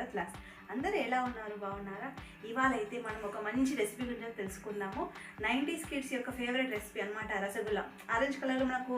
Atlas. అందరూ ఎలా ఉన్నారు? బాగున్నారా? ఇవాళ అయితే మనం ఒక మంచి రెసిపీ గురించి తెలుసుకుందాము. నైంటీస్ కిడ్స్ యొక్క ఫేవరెట్ రెసిపీ అనమాట రసగుల్లా. ఆరెంజ్ కలర్లో మనకు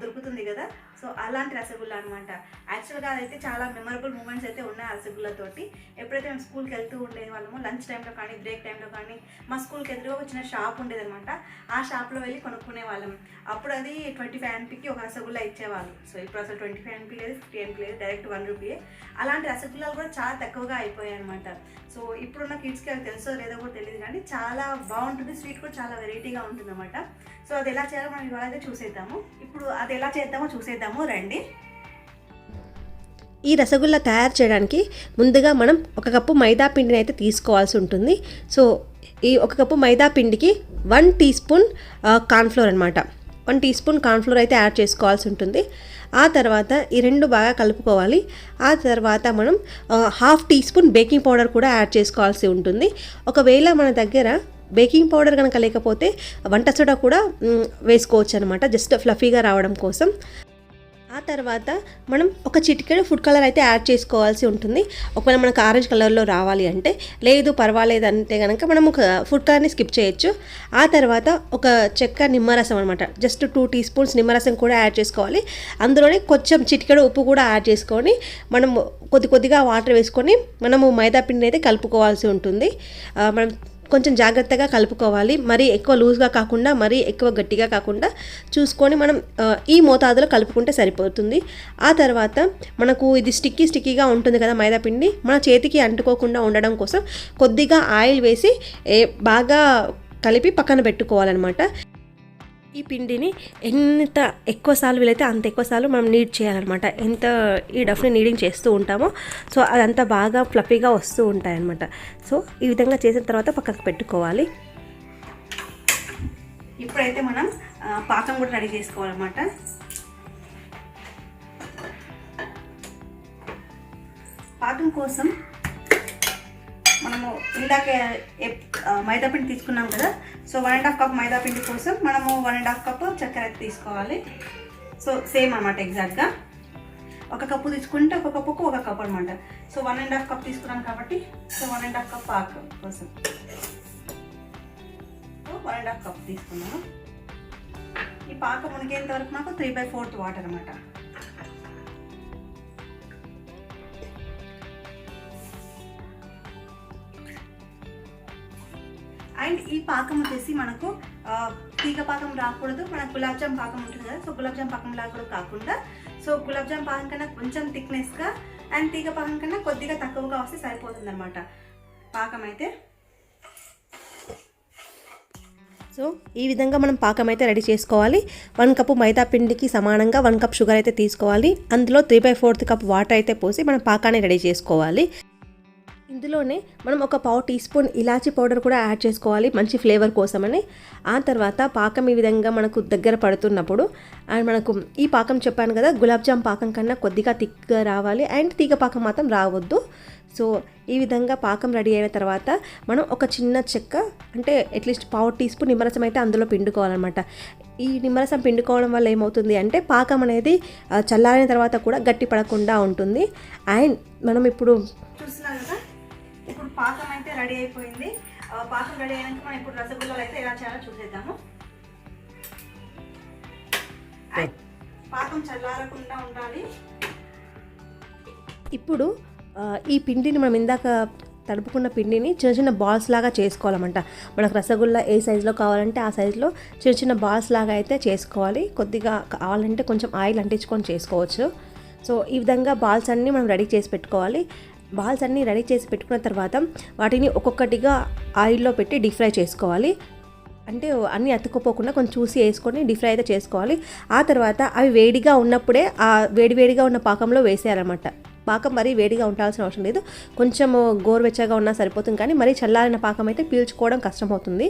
దొరుకుతుంది కదా? సో అలాంటి రసగుల్లా అనమాట యాక్చువల్గా అదైతే చాలా మెమరబుల్ మూమెంట్స్ అయితే ఉన్నాయి ఆ రసగుల్లాతోటి ఎప్పుడైతే మేము స్కూల్కి వెళ్తూ ఉండే వాళ్ళము లంచ్ టైంలో కానీ బ్రేక్ టైంలో కానీ మా స్కూల్కి ఎదురుగా వచ్చిన షాప్ ఉండేదన్నమాట. ఆ షాప్లో వెళ్ళి కొనుక్కునే వాళ్ళం. అప్పుడు అది ట్వంటీ ఫైవ్ ఎంపీకి ఒక రసగుల్లా ఇచ్చేవాళ్ళు. సో ఇప్పుడు అసలు ట్వంటీ ఫైవ్ ఎంపీ లేదు ఫిఫ్టీ ఎంపీ లేదు డైరెక్ట్ వన్ రూపీయే అలాంటి రసగుల్లాలు కూడా చాలా తక్కువగా అయిపోయాయి అనమాట సో ఇప్పుడున్న కిడ్స్కి అది తెలుసో లేదో కూడా తెలియదు కానీ చాలా బాగుంటుంది. స్వీట్ కూడా చాలా వెరైటీగా ఉంటుంది అనమాట సో అది ఎలా చేయాలో మనం ఇవాళ అయితే చూసేద్దాము. ఇప్పుడు అది ఎలా చేద్దామో చూసేద్దాము. రండి. ఈ రసగుల్లా తయారు చేయడానికి ముందుగా మనం ఒక కప్పు మైదా పిండిని అయితే తీసుకోవాల్సి ఉంటుంది. సో ఈ ఒక కప్పు మైదా పిండికి వన్ టీ స్పూన్ కార్న్ఫ్లోర్ అనమాట వన్ టీ స్పూన్ కార్న్ఫ్లోర్ అయితే యాడ్ చేసుకోవాల్సి ఉంటుంది. ఆ తర్వాత ఈ రెండు బాగా కలుపుకోవాలి. ఆ తర్వాత మనం half teaspoon baking powder కూడా యాడ్ చేసుకోవాల్సి ఉంటుంది. ఒకవేళ మన దగ్గర బేకింగ్ పౌడర్ కనుక లేకపోతే వంట సోడా కూడా వేసుకోవచ్చు అనమాట జస్ట్ ఫ్లఫీగా రావడం కోసం. ఆ తర్వాత మనం ఒక చిటికెడు ఫుడ్ కలర్ అయితే యాడ్ చేసుకోవాల్సి ఉంటుంది. ఒకవేళ మనకు ఆరెంజ్ కలర్లో రావాలి అంటే లేదు పర్వాలేదు అంటే కనుక మనం ఒక ఫుడ్ కలర్ని స్కిప్ చేయొచ్చు. ఆ తర్వాత ఒక చెక్క నిమ్మరసం అనమాట జస్ట్ టూ టీ స్పూన్స్ నిమ్మరసం కూడా యాడ్ చేసుకోవాలి. అందులోనే కొంచెం చిటికెడు ఉప్పు కూడా యాడ్ చేసుకొని మనం కొద్ది కొద్దిగా వాటర్ వేసుకొని మనము మైదా పిండిని అయితే కలుపుకోవాల్సి ఉంటుంది. మనం కొంచెం జాగ్రత్తగా కలుపుకోవాలి. మరీ ఎక్కువ లూజ్గా కాకుండా మరీ ఎక్కువ గట్టిగా కాకుండా చూసుకొని మనం ఈ మోతాదులో కలుపుకుంటే సరిపోతుంది. ఆ తర్వాత మనకు ఇది స్టిక్కీ స్టిక్కీగా ఉంటుంది కదా మైదా పిండి. మన చేతికి అంటుకోకుండా ఉండడం కోసం కొద్దిగా ఆయిల్ వేసి ఏ, బాగా కలిపి పక్కన పెట్టుకోవాలన్నమాట. ఈ పిండిని ఎంత ఎక్కువ సార్లు వీలైతే అంత ఎక్కువ సార్లు మనం నీడ్ చేయాలన్నమాట. ఎంత ఈ డఫ్ని నీడింగ్ చేస్తూ ఉంటామో సో అదంతా బాగా ఫ్లఫీగా వస్తూ ఉంటాయి అన్నమాట సో ఈ విధంగా చేసిన తర్వాత పక్కకు పెట్టుకోవాలి. ఇప్పుడైతే మనం పాకం కూడా రెడీ చేసుకోవాలన్నమాట. పాకం కోసం ఇందాక మైదాపిండి మైదా పిండి తీసుకున్నాం కదా? So one and half cup మైదా పిండి కోసం మనము వన్ అండ్ హాఫ్ కప్ చక్కెర తీసుకోవాలి. సో సేమ్ అనమాట ఎగ్జాక్ట్గా ఒక కప్పు తీసుకుంటే ఒక కప్పుకు ఒక కప్ అనమాట so one and half cup తీసుకున్నాం కాబట్టి so one and half cup పాకం కోసం. So one and half cup తీసుకున్నాము ఈ పాక మునిగేంత వరకు నాకు త్రీ బై ఫోర్త్ వాటర్ అనమాట అండ్ ఈ పాకం వచ్చేసి మనకు తీగ పాకం రాకూడదు మనకు గులాబ్ జామ్ పాకం ఉంటుంది కదా సో గులాబ్ జామ్ పాకం లాగా కూడా కాకుండా సో గులాబ్ జామ్ పాకం కన్నా కొంచెం థిక్నెస్గా అండ్ తీగ పాకం కన్నా కొద్దిగా తక్కువగా వస్తే సరిపోతుంది అనమాట పాకం అయితే సో ఈ విధంగా మనం పాకం అయితే రెడీ చేసుకోవాలి. వన్ కప్పు మైదా పిండికి సమానంగా వన్ కప్ షుగర్ అయితే తీసుకోవాలి. అందులో three by fourth cup water అయితే పోసి మనం పాకాన్ని రెడీ చేసుకోవాలి. ఇందులోనే మనం ఒక పావు టీ స్పూన్ ఇలాచీ పౌడర్ కూడా యాడ్ చేసుకోవాలి మంచి ఫ్లేవర్ కోసమని. ఆ తర్వాత పాకం ఈ విధంగా మనకు దగ్గర పడుతున్నప్పుడు అండ్ మనకు ఈ పాకం చెప్పాను కదా గులాబ్ జామ్ పాకం కన్నా కొద్దిగా థిక్గా రావాలి అండ్ తీగ పాకం మాత్రం రావద్దు. సో ఈ విధంగా పాకం రెడీ అయిన తర్వాత మనం ఒక చిన్న చెక్క అంటే అట్లీస్ట్ పావు టీ స్పూన్ నిమ్మరసం అయితే అందులో పిండుకోవాలన్నమాట. ఈ నిమ్మరసం పిండుకోవడం వల్ల ఏమవుతుంది అంటే పాకం అనేది చల్లారిన తర్వాత కూడా గట్టి పడకుండా ఉంటుంది. అండ్ మనం ఇప్పుడు చూస్తున్నారు కదా ఇప్పుడు పాకం అయితే రెడీ అయిపోయింది. పాకం రెడీ అయినాక మనం ఇప్పుడు రసగుల్లాలు అయితే ఎలా చేయాలో చూసేద్దాము. పాకం చల్లారకుండా ఉండాలి. ఇప్పుడు ఈ పిండిని మనం ఇందాక తడుపుకున్న పిండిని చిన్న చిన్న బాల్స్ లాగా చేసుకోవాలన్నమాట. మనకు రసగుల్లా ఏ సైజులో కావాలంటే ఆ సైజులో చిన్న చిన్న బాల్స్ లాగా అయితే చేసుకోవాలి. కొద్దిగా కావాలంటే కొంచెం ఆయిల్ అంటించుకొని చేసుకోవచ్చు. సో ఈ విధంగా బాల్స్ అన్నీ మనం రెడీ చేసి పెట్టుకోవాలి. బాల్స్ అన్నీ రెడీ చేసి పెట్టుకున్న తర్వాత వాటిని ఒక్కొక్కటిగా ఆయిల్లో పెట్టి డీప్ ఫ్రై చేసుకోవాలి. అంటే అన్నీ అతుక్కుపోకుండా కొంచెం చూసి వేసుకొని డీప్ ఫ్రై అయితే చేసుకోవాలి. ఆ తర్వాత అవి వేడిగా ఉన్నప్పుడే ఆ వేడి వేడిగా ఉన్న పాకంలో వేసేయాలన్నమాట. పాకం మరీ వేడిగా ఉండాల్సిన అవసరం లేదు. కొంచెం గోరువెచ్చగా ఉన్నా సరిపోతుంది కానీ మరీ చల్లారిన పాకం అయితే పీల్చుకోవడం కష్టమవుతుంది.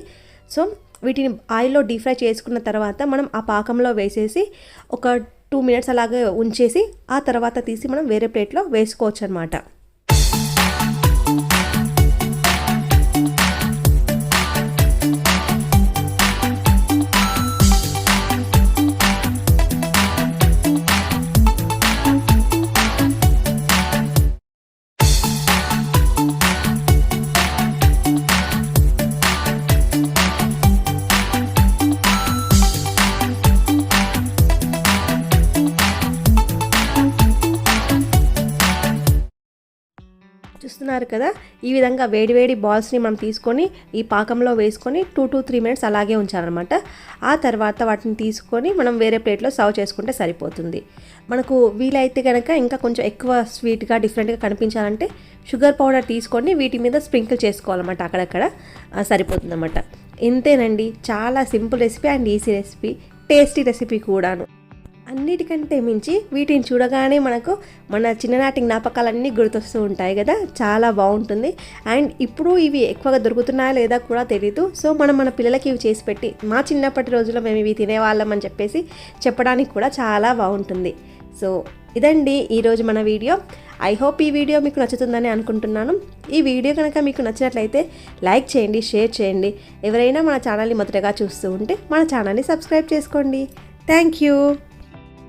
సో వీటిని ఆయిల్లో డీప్ ఫ్రై చేసుకున్న తర్వాత మనం ఆ పాకంలో వేసేసి ఒక టూ మినిట్స్ అలాగే ఉంచేసి ఆ తర్వాత తీసి మనం వేరే ప్లేట్లో వేసుకోవచ్చు అనమాట చూస్తున్నారు కదా ఈ విధంగా వేడివేడి బాల్స్ని మనం తీసుకొని ఈ పాకంలో వేసుకొని టూ టు త్రీ మినిట్స్ అలాగే ఉంచాలన్నమాట. ఆ తర్వాత వాటిని తీసుకొని మనం వేరే ప్లేట్లో సర్వ్ చేసుకుంటే సరిపోతుంది. మనకు వీలైతే కనుక ఇంకా కొంచెం ఎక్కువ స్వీట్గా డిఫరెంట్గా కనిపించాలంటే షుగర్ పౌడర్ తీసుకొని వీటి మీద స్ప్రింకిల్ చేసుకోవాలన్నమాట అక్కడక్కడ సరిపోతుందన్నమాట. ఇంతేనండి. చాలా simple recipe and easy recipe tasty recipe కూడాను. అన్నిటికంటే మించి వీటిని చూడగానే మనకు మన చిన్ననాటి జ్ఞాపకాలన్నీ గుర్తొస్తూ ఉంటాయి కదా. చాలా బాగుంటుంది. అండ్ ఇప్పుడు ఇవి ఎక్కువగా దొరుకుతున్నాయా లేదా కూడా తెలీదు. సో మనం మన పిల్లలకి ఇవి చేసి పెట్టి మా చిన్నప్పటి రోజుల్లో మేము ఇవి తినేవాళ్ళం అని చెప్పేసి చెప్పడానికి కూడా చాలా బాగుంటుంది. సో ఇదండి ఈరోజు మన వీడియో. ఐ హోప్ ఈ వీడియో మీకు నచ్చుతుందని అనుకుంటున్నాను. ఈ వీడియో కనుక మీకు నచ్చినట్లయితే లైక్ చేయండి షేర్ చేయండి. ఎవరైనా మన ఛానల్ని మొదటగా చూస్తూ ఉంటే మన ఛానల్ని సబ్స్క్రైబ్ చేసుకోండి. Thank you.